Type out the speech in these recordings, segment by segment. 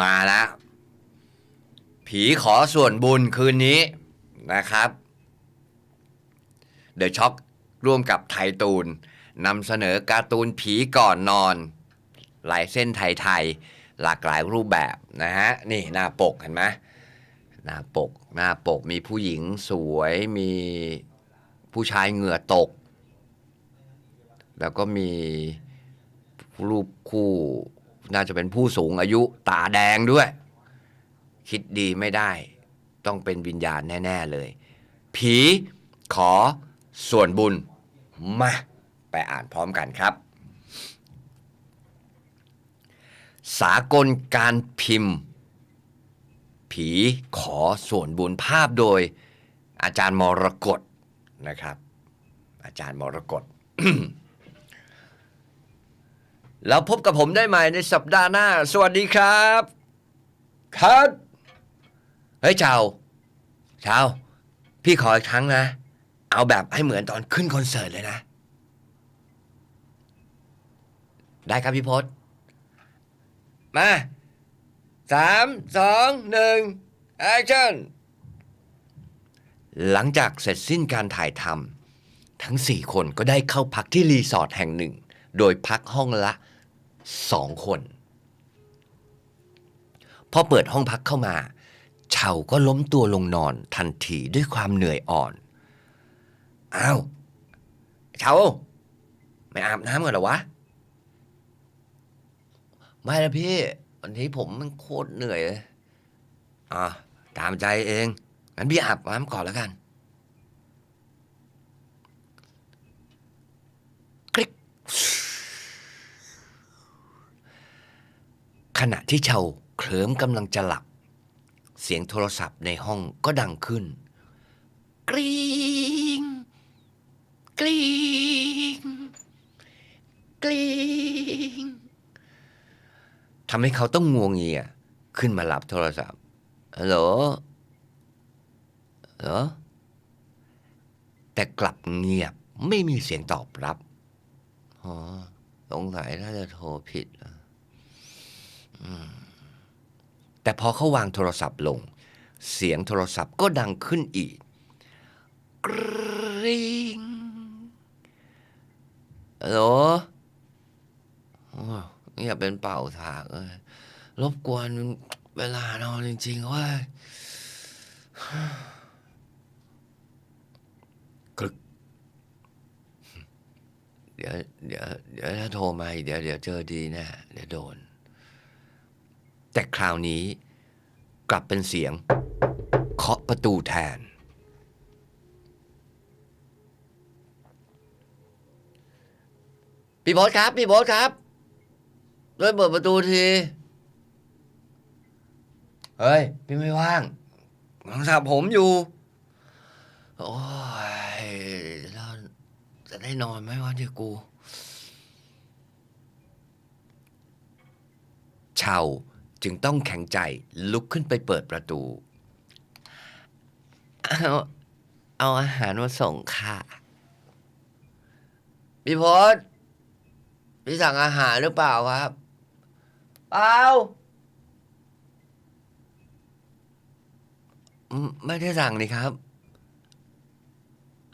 มาแล้ว ผีขอส่วนบุญคืนนี้นะครับ เดอะช็อคร่วมกับไทยตูนนำเสนอการ์ตูนผีก่อนนอน ลายเส้นไทยๆหลากหลายรูปแบบนะฮะ นี่หน้าปกเห็นไหมหน้าปกหน้าปกมีผู้หญิงสวยมีผู้ชายเหงื่อตก แล้วก็มีรูปคู่ น่าจะเป็นผู้สูงอายุตาแดงด้วย คิดดีไม่ได้ ต้องเป็นวิญญาณแน่ ๆเลย ผีขอส่วนบุญ มา ไปอ่านพร้อมกันครับ สากลการพิมพ์ ผีขอส่วนบุญภาพโดย อาจารย์มรกตนะครับ อาจารย์มรกต แล้วพบกับผมได้ใหม่ในสัปดาห์หน้า สวัสดีครับ ครับเฮ้ยชาวชาวพี่ขออีกครั้งนะ เอาแบบให้เหมือนตอนขึ้นคอนเสิร์ตเลยนะ ได้ครับพี่พศมาสามสองหนึ่งแอคชั่นหลังจากเสร็จสิ้นการถ่ายทำทั้งสี่คนก็ได้เข้าพักที่รีสอร์ทแห่งหนึ่ง โดยพักห้องละ สองคน พอเปิดห้องพักเข้ามา เฉาก็ล้มตัวลงนอนทันทีด้วยความเหนื่อยอ่อน อ้าว เฉาไม่อาบน้ำกันเหรอวะ ไม่ละพี่ วันนี้ผมมันโคตรเหนื่อยเลยอ่าตามใจเอง งั้นพี่อาบน้ำก่อนแล้วกัน คลิก ขณะที่เชาเคลิ้มกำลังจะหลับ เสียงโทรศัพท์ในห้องก็ดังขึ้น กรี๊งกรี๊งกรี๊งทำให้เขาต้องงวงเงียขึ้นมารับโทรศัพท์ฮัลโหลเหรอแต่กลับเงียบไม่มีเสียงตอบรับ อ๋อ สงสัยถ้าจะโทรผิดอะ แต่พอเขาวางโทรศัพท์ลง เสียงโทรศัพท์ก็ดังขึ้นอีกกริ๊งฮัลโหลโอ้ยอย่เป็นเป่าถากเอ้ยรบกวนเวลานอนจริงๆเว่ากรึกเดี๋ยวเดี๋ยวเดี๋ยวถ้าโทรมาเดี๋ยวเดี๋ยวเจอดีแน่เดี๋ยวโดน แต่คราวนี้กลับเป็นเสียงเคาะประตูแทน พี่บอสครับ พี่บอสครับช่วยเปิดประตูที เฮ้ย พี่ไม่ว่างกำลังสระผมอยู่ โอ้ยแล้วจะได้นอนไหมวะเนี่ยกู เชา จึงต้องแข็งใจลุกขึ้นไปเปิดประตู เอาเอาอาหารมาส่งค่ะ พี่พศพี่สั่งอาหารหรือเปล่าครับ เปล่าไม่ได้สั่งนี่ครับ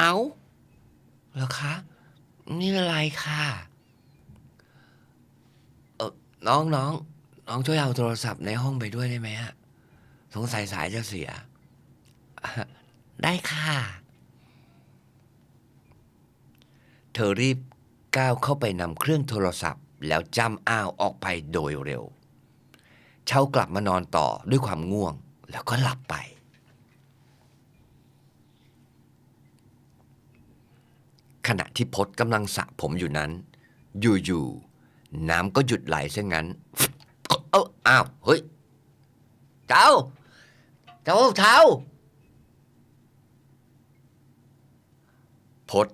เอาเหรอคะ นี่อะไรค่ะ เออน้องน้อง น้องช่วยเอาโทรศัพท์ในห้องไปด้วยได้ไหมฮะ สงสัยสายจะเสีย ได้ค่ะ เธอรีบก้าวเข้าไปนำเครื่องโทรศัพท์ แล้วจำอ้าวออกไปโดยเร็ว เช้ากลับมานอนต่อด้วยความง่วง แล้วก็หลับไป ขณะที่พศกำลังสระผมอยู่นั้น อยู่ๆน้ำก็หยุดไหลเช่นนั้น เอ้าอ้าว เฮ้ยเจ้าเจ้า เท้าพศ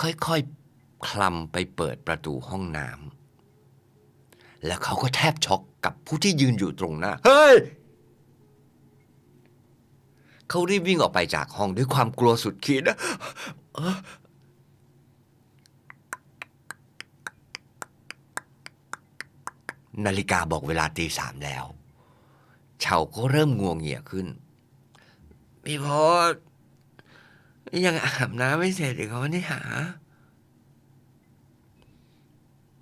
ค่อยๆ คลำไปเปิดประตูห้องน้ำ แล้วเขาก็แทบช็อกกับผู้ที่ยืนอยู่ตรงหน้า เฮ้ย เขารีบวิ่งออกไปจากห้องด้วยความกลัวสุดขีดนะ นาฬิกาบอกเวลาตีสามแล้ว เฉาก็เริ่มงวงเงียขึ้น พี่พศยังอาบน้ำไม่เสร็จอีกเหรอเนี่หา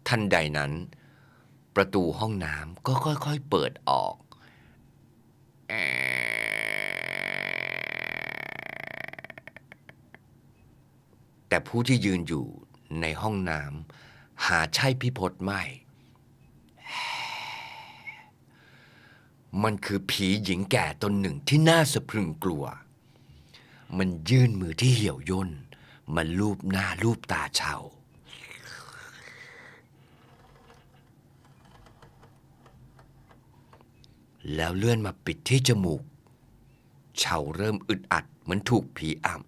ทันใดนั้น ประตูห้องน้ำก็ค่อยๆเปิดออก แต่ผู้ที่ยืนอยู่ในห้องน้ำหาใช่พี่พศไม่ มันคือผีหญิงแก่ตนหนึ่งที่น่าสะพรึงกลัว มันยื่นมือที่เหี่ยวย่นมันลูบหน้าลูบตาเชาแล้วเลื่อนมาปิดที่จมูกเฉาเริ่มอึดอัดเหมือนถูกผีอำ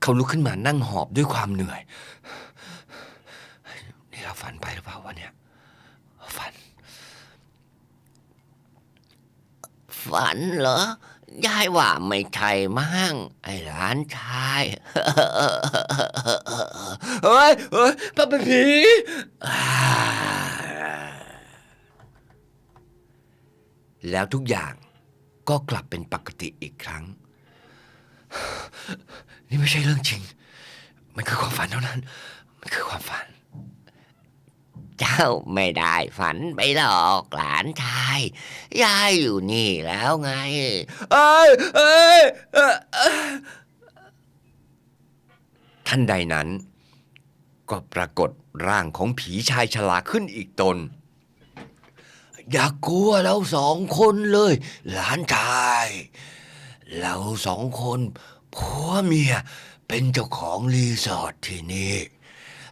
เขาลุกขึ้นมานั่งหอบด้วยความเหนื่อย นี่เราฝันไปหรือเปล่าวะเนี่ยฝัน ฝันเหรอยายว่าไม่ใช่มั่งไอ้หลานชายเฮ้ยเฮ้ยมันเป็นผีอ่าแล้วทุกอย่างก็กลับเป็นปกติอีกครั้ง นี่ไม่ใช่เรื่องจริง มันคือความฝันเท่านั้น มันคือความฝัน เจ้าไม่ได้ฝันไปหรอกหลานชายยายอยู่นี่แล้วไง เอ้ยเอ้ยเอ้ยเอ้ยท่านใดนั้น ก็ปรากฏร่างของผีชายชราขึ้นอีกตน อย่ากลัวเราสองคนเลย หลานชาย เราสองคนผัวเมียเป็นเจ้าของรีสอร์ทที่นี่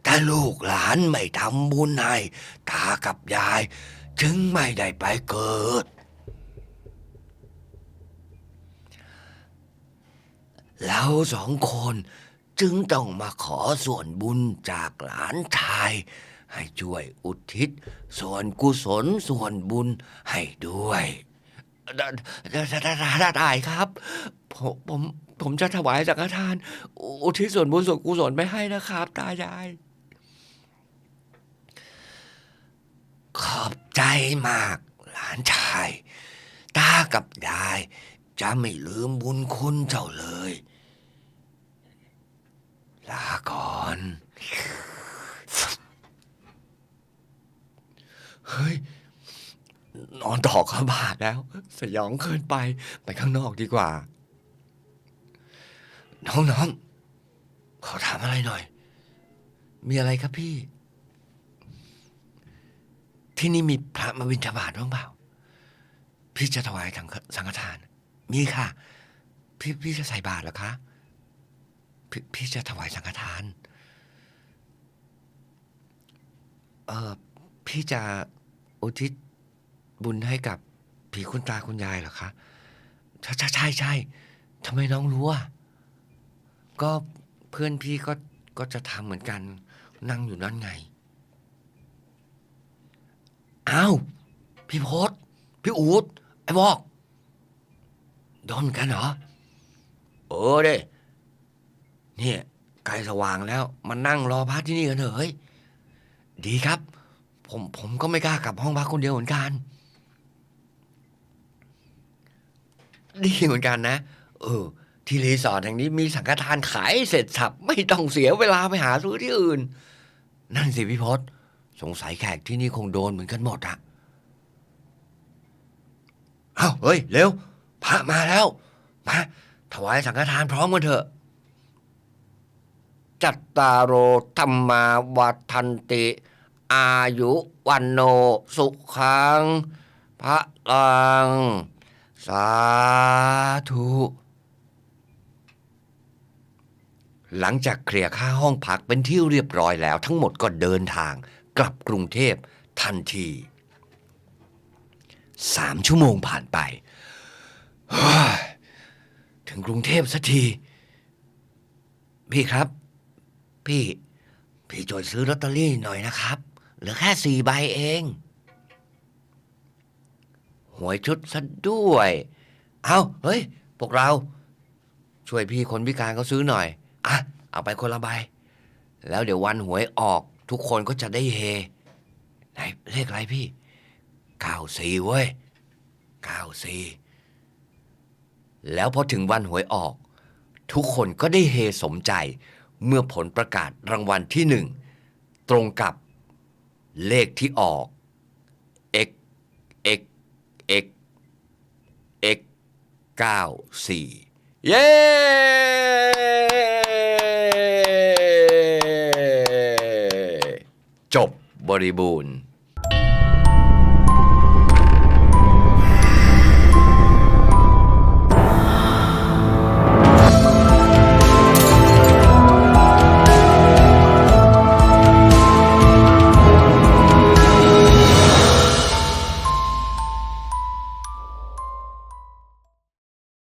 แต่ลูกหลานไม่ทำบุญให้ตากับยาย จึงไม่ได้ไปเกิดเราสองคนจึงต้องมาขอส่วนบุญจากหลานชาย ให้ช่วยอุทิศ ส่วนกุศลส่วนบุญให้ด้วยได้ได้ได้ได้ได้ครับ ผมผมผมจะถวายสังฆทาน อุทิศส่วนบุญส่วนกุศลไปให้นะครับ ตายาย ขอบใจมาก หลานชาย ตากับยาย จะไม่ลืมบุญคุณเจ้าเลย ลาก่อน เฮ้ย นอนต่อก็บาดแล้ว สยองเกินไป ไปข้างนอกดีกว่า น้องๆขอถามอะไรหน่อย มีอะไรครับพี่ ที่นี่มีพระมาบิณฑบาตบ้างเปล่า พี่จะถวายสังฆสังฆทาน มีค่ะ พี่พี่จะใส่บาตรเหรอคะพี่พี่จะถวายสังฆทาน เออพี่จะอุทิศบุญให้กับผีคุณตาคุณยายเหรอคะ ใช่ใช่ใช่ใช่ทำไมน้องรู้อะ ก็เพื่อนพี่ก็ก็จะทำเหมือนกัน นั่งอยู่นั่นไง อ้าว พี่พศพี่อูดไอ้บอกโดนเหมือนกันเหรอ เออเด้เนี่ยใกล้สว่างแล้ว มานั่งรอพักที่นี่กันเถอะเฮ้ยดีครับ ผมผมก็ไม่กล้ากลับห้องพักคนเดียวเหมือนกัน ดีเหมือนกันนะ เออ ที่รีสอร์ทแห่งนี้มีสังฆทานขายเสร็จสับ ไม่ต้องเสียเวลาไปหาซื้อที่อื่น นั่นสิพี่พศ สงสัยแขกที่นี่คงโดนเหมือนกันหมดอะเอ้าเฮ้ย เร็ว พระมาแล้ว มา ถวายสังฆทานพร้อมกันเถอะ จัตตารโอธรรมาวัฏันติ อายุวันโน สุขังพระลัง สาธุ หลังจากเคลียร์ค่าห้องพักเป็นที่เรียบร้อยแล้วทั้งหมดก็เดินทาง กลับกรุงเทพทันทีสามชั่วโมงผ่านไป ถึงกรุงเทพสักที พี่ครับ พี่ พี่ช่วยซื้อลอตเตอรี่หน่อยนะครับ เหลือแค่สี่ใบเองหวยชุดซะด้วย เอาเฮ้ย พวกเรา ช่วยพี่คนพิการเขาซื้อหน่อย อะ เอาไปคนละใบ แล้วเดี๋ยววันหวยออก ทุกคนก็จะได้เฮ ไหนเลขอะไรพี่เก้าสี่เว้ยเก้าสี่แล้วพอถึงวันหวยออก ทุกคนก็ได้เฮสมใจ เมื่อผลประกาศรางวัลที่หนึ่งตรงกับเลขที่ออก x x x x 9 4 เย้ จบ บริบูรณ์